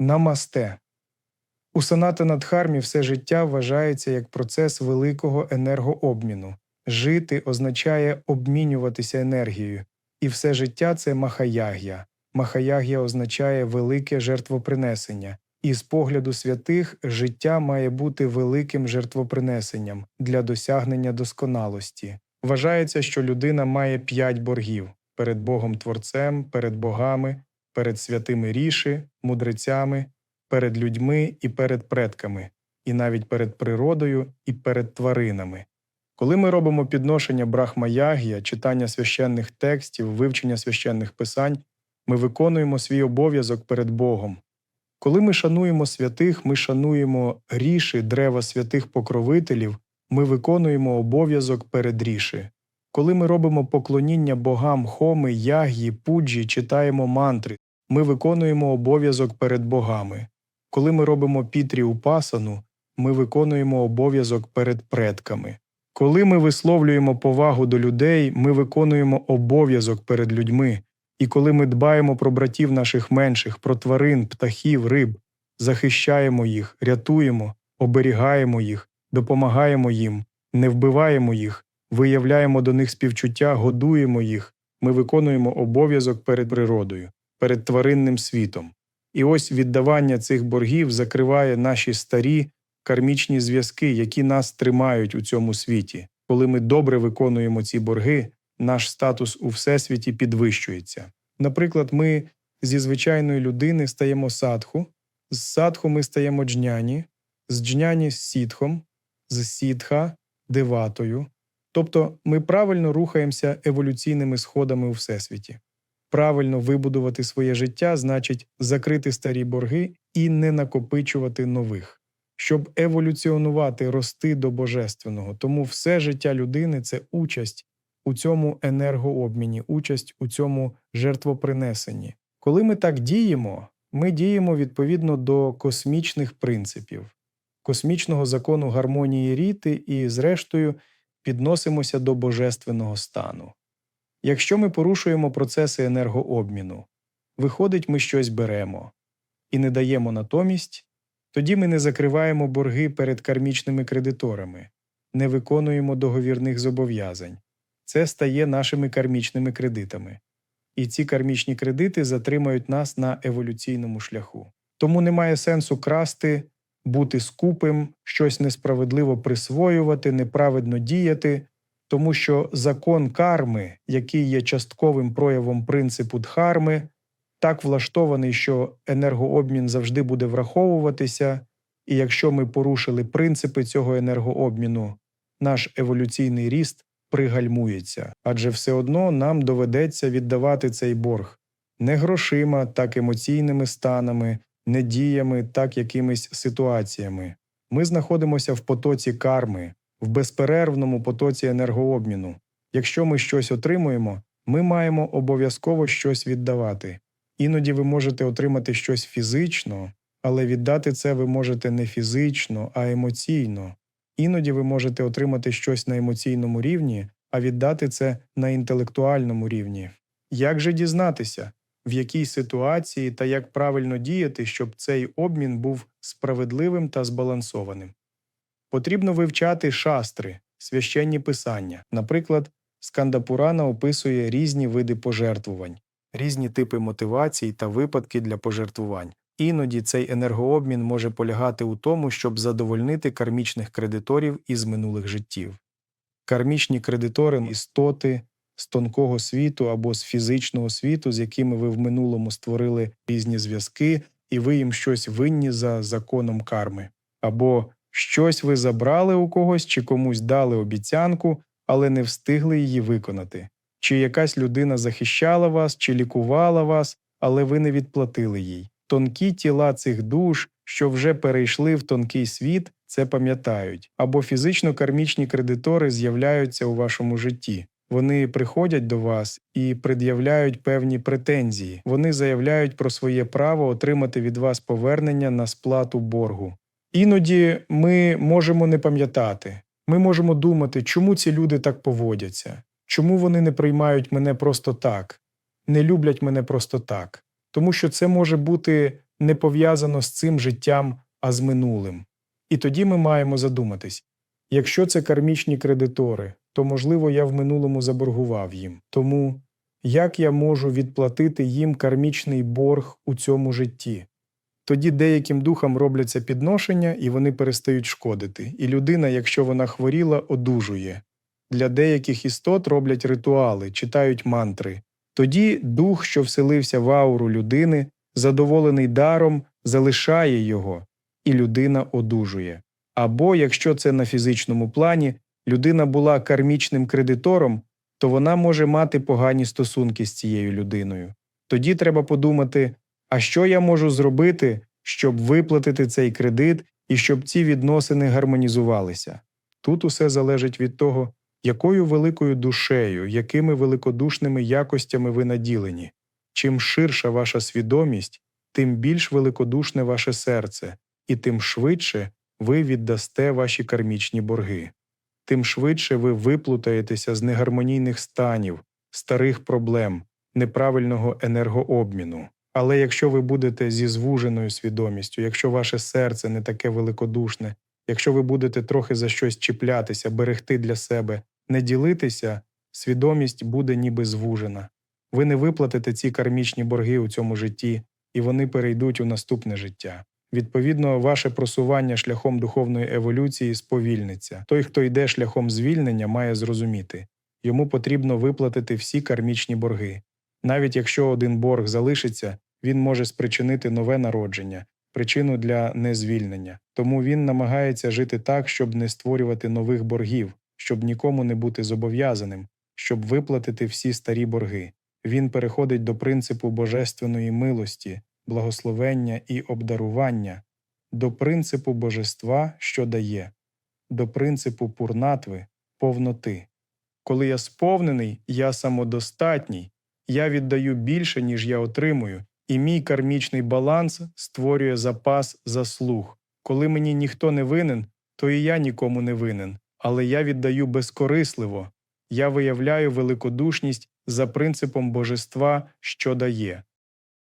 Намасте. У Санатана Дхармі все життя вважається як процес великого енергообміну. Жити означає обмінюватися енергією, і все життя це махаяг'я. Махаяг'я означає велике жертвопринесення, і з погляду святих життя має бути великим жертвопринесенням для досягнення досконалості. Вважається, що людина має п'ять боргів перед Богом Творцем, перед богами, перед святими ріші, мудрецями, перед людьми і перед предками, і навіть перед природою і перед тваринами. Коли ми робимо підношення брахма-ягія, читання священних текстів, вивчення священних писань, ми виконуємо свій обов'язок перед Богом. Коли ми шануємо святих, ми шануємо ріші дерева святих покровителів, ми виконуємо обов'язок перед ріші. Коли ми робимо поклоніння богам Хоми, Яг'ї, Пуджі, читаємо мантри, ми виконуємо обов'язок перед богами. Коли ми робимо пітрі упасану, ми виконуємо обов'язок перед предками. Коли ми висловлюємо повагу до людей, ми виконуємо обов'язок перед людьми, і коли ми дбаємо про братів наших менших, про тварин, птахів, риб, захищаємо їх, рятуємо, оберігаємо їх, допомагаємо їм, не вбиваємо їх, виявляємо до них співчуття, годуємо їх, ми виконуємо обов'язок перед природою, перед тваринним світом. І ось віддавання цих боргів закриває наші старі кармічні зв'язки, які нас тримають у цьому світі. Коли ми добре виконуємо ці борги, наш статус у всесвіті підвищується. Наприклад, ми зі звичайної людини стаємо садху, з садху ми стаємо джняні, з джняні сітхом, з сітха деватою. Тобто ми правильно рухаємося еволюційними сходами у всесвіті. Правильно вибудувати своє життя значить закрити старі борги і не накопичувати нових, щоб еволюціонувати, рости до божественного. Тому все життя людини це участь у цьому енергообміні, участь у цьому жертвопринесенні. Коли ми так діємо, ми діємо відповідно до космічних принципів, космічного закону гармонії ріти і, зрештою, підносимося до божественного стану. Якщо ми порушуємо процеси енергообміну, виходить, ми щось беремо і не даємо натомість, тоді ми не закриваємо борги перед кармічними кредиторами, не виконуємо договірних зобов'язань. Це стає нашими кармічними кредитами. І ці кармічні кредити затримають нас на еволюційному шляху. Тому немає сенсу красти, бути скупим, щось несправедливо присвоювати, неправедно діяти, тому що закон карми, який є частковим проявом принципу дхарми, так влаштований, що енергообмін завжди буде враховуватися, і якщо ми порушили принципи цього енергообміну, наш еволюційний ріст пригальмується, адже все одно нам доведеться віддавати цей борг не грошима, так емоційними станами, не діями, так якимись ситуаціями. Ми знаходимося в потоці карми, в безперервному потоці енергообміну. Якщо ми щось отримуємо, ми маємо обов'язково щось віддавати. Іноді ви можете отримати щось фізично, але віддати це ви можете не фізично, а емоційно. Іноді ви можете отримати щось на емоційному рівні, а віддати це на інтелектуальному рівні. Як же дізнатися, в якій ситуації та як правильно діяти, щоб цей обмін був справедливим та збалансованим? Потрібно вивчати шастри, священні писання. Наприклад, Скандапурана описує різні види пожертвувань, різні типи мотивацій та випадки для пожертвувань. Іноді цей енергообмін може полягати у тому, щоб задовольнити кармічних кредиторів із минулих життів. Кармічні кредитори істоти з тонкого світу або з фізичного світу, з якими ви в минулому створили різні зв'язки, і ви їм щось винні за законом карми, або щось ви забрали у когось чи комусь дали обіцянку, але не встигли її виконати, чи якась людина захищала вас, чи лікувала вас, але ви не відплатили їй. Тонкі тіла цих душ, що вже перейшли в тонкий світ, це пам'ятають, або фізично кармічні кредитори з'являються у вашому житті. Вони приходять до вас і пред'являють певні претензії. Вони заявляють про своє право отримати від вас повернення на сплату боргу. Іноді ми можемо не пам'ятати. Ми можемо думати, чому ці люди так поводяться, чому вони не приймають мене просто так, не люблять мене просто так. Тому що це може бути не пов'язано з цим життям, а з минулим. І тоді ми маємо задуматись якщо це кармічні кредитори, то, можливо, я в минулому заборгував їм. Тому як я можу відплатити їм кармічний борг у цьому житті? Тоді деяким духам робляться підношення і вони перестають шкодити, і людина, якщо вона хворіла, одужує. Для деяких істот роблять ритуали, читають мантри. Тоді дух, що вселився в ауру людини, задоволений даром, залишає його, і людина одужує. Або, якщо це на фізичному плані, людина була кармічним кредитором, то вона може мати погані стосунки з цією людиною. Тоді треба подумати, а що я можу зробити, щоб виплатити цей кредит і щоб ці відносини гармонізувалися. Тут усе залежить від того, якою великою душею, якими великодушними якостями ви наділені. Чим ширша ваша свідомість, тим більш великодушне ваше серце, і тим швидше ви віддасте ваші кармічні борги. Тим швидше ви виплутаєтеся з негармонійних станів, старих проблем, неправильного енергообміну. Але якщо ви будете зі звуженою свідомістю, якщо ваше серце не таке великодушне, якщо ви будете трохи за щось чіплятися, берегти для себе, не ділитися, свідомість буде ніби звужена. Ви не виплатите ці кармічні борги у цьому житті, і вони перейдуть у наступне життя. Відповідно, ваше просування шляхом духовної еволюції сповільниться. Той, хто йде шляхом звільнення, має зрозуміти йому потрібно виплатити всі кармічні борги. Навіть якщо один борг залишиться, він може спричинити нове народження, причину для незвільнення. Тому він намагається жити так, щоб не створювати нових боргів, щоб нікому не бути зобов'язаним, щоб виплатити всі старі борги. Він переходить до принципу божественної милості, благословення і обдарування, до принципу божества, що дає, до принципу пурнатви, повноти. Коли я сповнений, я самодостатній, я віддаю більше, ніж я отримую, і мій кармічний баланс створює запас заслуг. Коли мені ніхто не винен, то і я нікому не винен, але я віддаю безкорисливо, я виявляю великодушність за принципом божества, що дає.